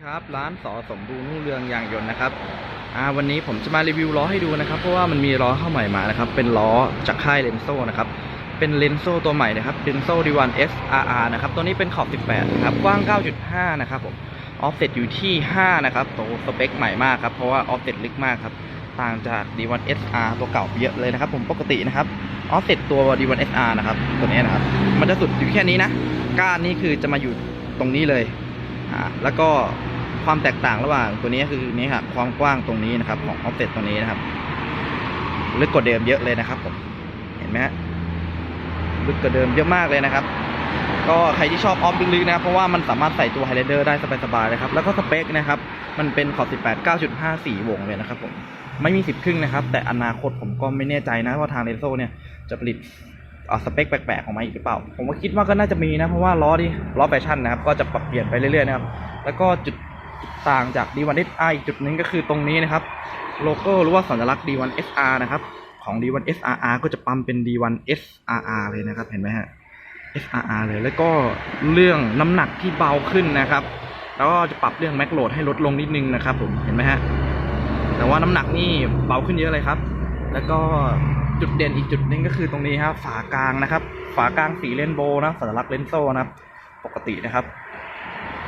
ครับร้านสอสมบูรณ์รุ่งเรืองยางยนต์นะครับอ่าวันนี้ผมจะมารีวิวล้อให้ดูนะครับ เพราะว่ามันมีล้อเข้าใหม่มานะครับ เป็นล้อจากค่ายเลนโซนะครับ เป็นเลนโซตัวใหม่นะครับเลนโซดีวัน SRR นะครับ ตัวนี้เป็นขอบ 18 นะครับ กว้าง 9.5 นะครับผม ออฟเซ็ตอยู่ที่ 5 นะครับ ตัวสเปคใหม่มากครับ เพราะว่าออฟเซ็ตลึกมากครับ ต่างจาก D1 SR ตัวเก่าเยอะเลยนะครับ ผม ปกตินะครับ ออฟเซ็ตตัว D1 SR นะครับ ตัวนี้นะครับ มันจะสุดอยู่แค่นี้นะ ก้านนี่คือจะมาอยู่ตรงนี้เลย อ่าแล้วก็ความแตกต่างระหว่างตัวนี้คือนี่ครับความกว้างตรงนี้นะครับ ของออฟเซ็ตตรงนี้นะครับลึกกว่าเดิมเยอะเลยนะครับผมเห็นไหมฮะลึกกว่าเดิมเยอะมากเลยนะครับ ก็ใครที่ชอบออฟลึกๆนะเพราะว่ามันสามารถใส่ตัวไฮไลเดอร์ได้สบายๆเลยครับ แล้วก็สเปคนะครับ มันเป็นขอบ18 9.54 วงเลยนะครับผมไม่มี10ครึ่งนะครับ แต่อนาคตผมก็ไม่แน่ใจนะว่าทางเรนโซเนี่ยจะผลิต เอาสเปคแปลกๆออกมาอีกหรือเปล่า ผมก็คิดว่าก็น่าจะมีนะ เพราะว่าล้อที่ล้อแฟชั่นนะครับ ก็จะปรับเปลี่ยนไปเรื่อยๆนะครับ แล้วก็จุดต่างจาก D1 SR อีกจุดหนึงก็คือตรงนี้นะครับ โลโก้หรือว่าสัญลักษณ์ D1 SR นะครับ ของ D1 SRR ก็จะปั๊มเป็น D1 SRR เลยนะครับ เห็นไหมฮะ SRR เลย แล้วก็เรื่องน้ำหนักที่เบาขึ้นนะครับ แล้วก็จะปรับเรื่องแม็กโหลดให้ลดลงนิดนึงนะครับผม เห็นไหมฮะ แต่ว่าน้ำหนักนี่เบาขึ้นเยอะเลยครับ แล้วก็ จุดเด่นอีกจุดหนึงก็คือตรงนี้ครับฝากลางนะครับ ฝากลางสีเรนโบนะสัญลักษณ์เลนโซนะครับ ปกตินะครับ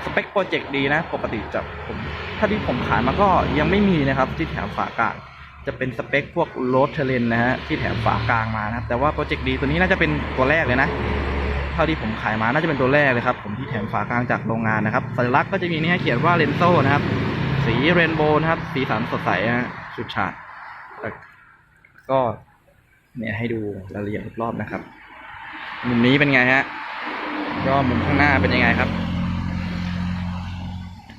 สเปคโปรเจกต์ดีนะ ปกติจะผมถ้าที่ผมขายมาก็ยังไม่มีนะครับ ที่แถมฝากลาง จะเป็นสเปคพวกโรดเทเลนนะฮะที่แถมฝากลางมานะครับแต่ว่าโปรเจกต์ดีตัวนี้น่าจะเป็นตัวแรกเลยนะเท่าที่ผมขายมาน่าจะเป็นตัวแรกเลยครับ ผมที่แถมฝากลางจากโรงงานนะครับสัญลักษณ์ก็จะมีนี่เขียนว่าเลนโซนะครับ สีเรนโบว์นะครับ สีสันสดใสฮะชุดฉาดก็ เนี่ยให้ดูรายละเอียดรอบนะครับ มุมนี้เป็นไงฮะก็มุมข้างหน้าเป็นยังไงครับ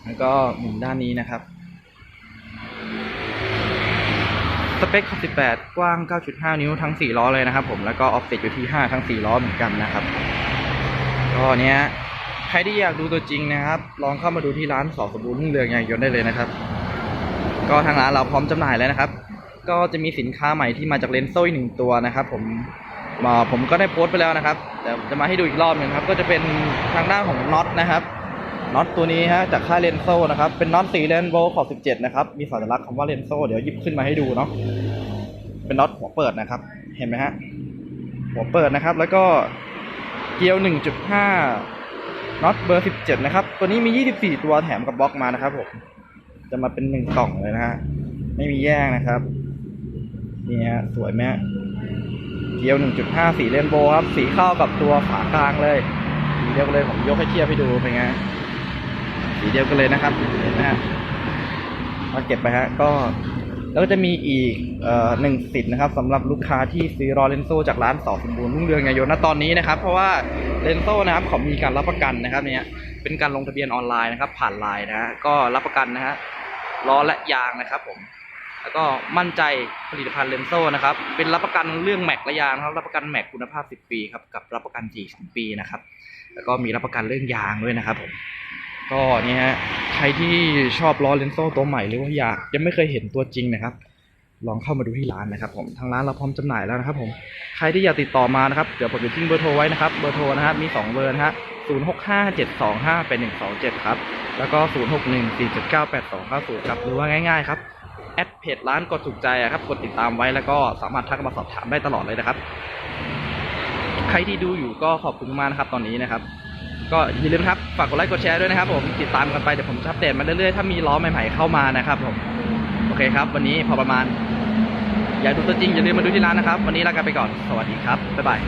แล้วก็มุมด้านนี้นะครับ สเปคขอบ18 กว้าง 9.5 นิ้วทั้ง 4 ล้อเลยนะครับผม แล้วก็ออฟเซ็ตอยู่ที่ 5 ทั้ง 4 ล้อเหมือนกันนะครับ ก็เนี้ยใครที่อยากดูตัวจริงนะครับ ลองเข้ามาดูที่ร้านสอสมบูรณ์รุ่งเรืองยางยนต์ได้เลยนะครับ ก็ทางร้านเราพร้อมจำหน่ายแล้วนะครับ ก็จะมีสินค้าใหม่ที่มาจากเลนโซ่อีกหนึ่งตัวนะครับผมผมก็ได้โพสต์ไปแล้วนะครับ แต่จะมาให้ดูอีกรอบหนึ่งครับ ก็จะเป็นทางด้านของน็อตนะครับน็อตตัวนี้ฮะจากค่ายเลนโซ่นะครับ เป็นน็อตสีเรนโบว์ขอบ 17 นะครับ มีสัญลักษณ์คำว่าเลนโซ่เดี๋ยวหยิบขึ้นมาให้ดูเนาะเป็นน็อตหัวเปิดนะครับ เห็นไหมฮะหัวเปิดนะครับ แล้วก็เกลียว 1.5น็อตเบอร์ 17 นะครับ ตัวนี้มี 24 ตัวแถมกับบล็อกมานะครับผมจะมาเป็นหนึ่งกล่องเลยนะฮะไม่มีแยกนะครับ นี่ฮะสวยไหมเกียว 1.5 สีเรนโบว์ครับ สีเข้ากับตัวฝากลางเลยสีเดียวกันเลยผมยกให้เทียบให้ดูเป็นไงสีเดียวกันเลยนะครับเห็นไหมฮะมาเก็บไปฮะก็แล้วก็จะมีอีกหนึ่งสิทธิ์นะครับสำหรับลูกค้าที่ซื้อรอเลนโซจากร้านสอสมบูรณ์รุ่งเรืองยางยนต์ณตอนนี้นะครับ เพราะว่าเลนโซนะครับเขามีการรับประกันนะครับเนี่ยเป็นการลงทะเบียนออนไลน์นะครับ ผ่านไลน์นะฮะก็รับประกันนะฮะล้อและยางนะครับผม แล้วก็มั่นใจผลิตภัณฑ์เลนโซนะครับ เป็นรับประกันเรื่องแม็กและยางนะครับ รับประกันแม็กคุณภาพ 10 ปีครับ กับรับประกันจีสองปีนะครับ แล้วก็มีรับประกันเรื่องยางด้วยนะครับผมก็เนี่ยฮะใครที่ชอบล้อเลนโซ่ตัวใหม่หรือว่าอยากยังไม่เคยเห็นตัวจริงนะครับ ลองเข้ามาดูที่ร้านนะครับ ผมทางร้านเราพร้อมจำหน่ายแล้วนะครับผมใครที่อยากติดต่อมานะครับเดี๋ยวผมจะทิ้งเบอร์โทรไว้นะครับเบอร์โทรนะครับมี 2 เบอร์นะฮะ0 6 5 7 2 5 8 1 2 7ครับแล้วก็0 6 1 4 7 9 8 2 9 0ครับหรือว่าง่ายๆครับ แอดเพจร้านกดถูกใจครับกดติดตามไว้แล้วก็สามารถทักมาสอบถามได้ตลอดเลยนะครับ ใครที่ดูอยู่ก็ขอบคุณมากนะครับตอนนี้นะครับ ก็อย่าลืมครับฝากกดไลค์กดแชร์ด้วยนะครับ ผมติดตามกันไปเดี๋ยวผมจะอัปเดตมาเรื่อยๆถ้ามีล้อใหม่ๆเข้ามานะครับ ผมโอเคครับ วันนี้พอประมาณ อยากดูตัวจริงอย่าลืมมาดูที่ร้านนะครับ วันนี้ลากันไปก่อนสวัสดีครับบ๊ายบาย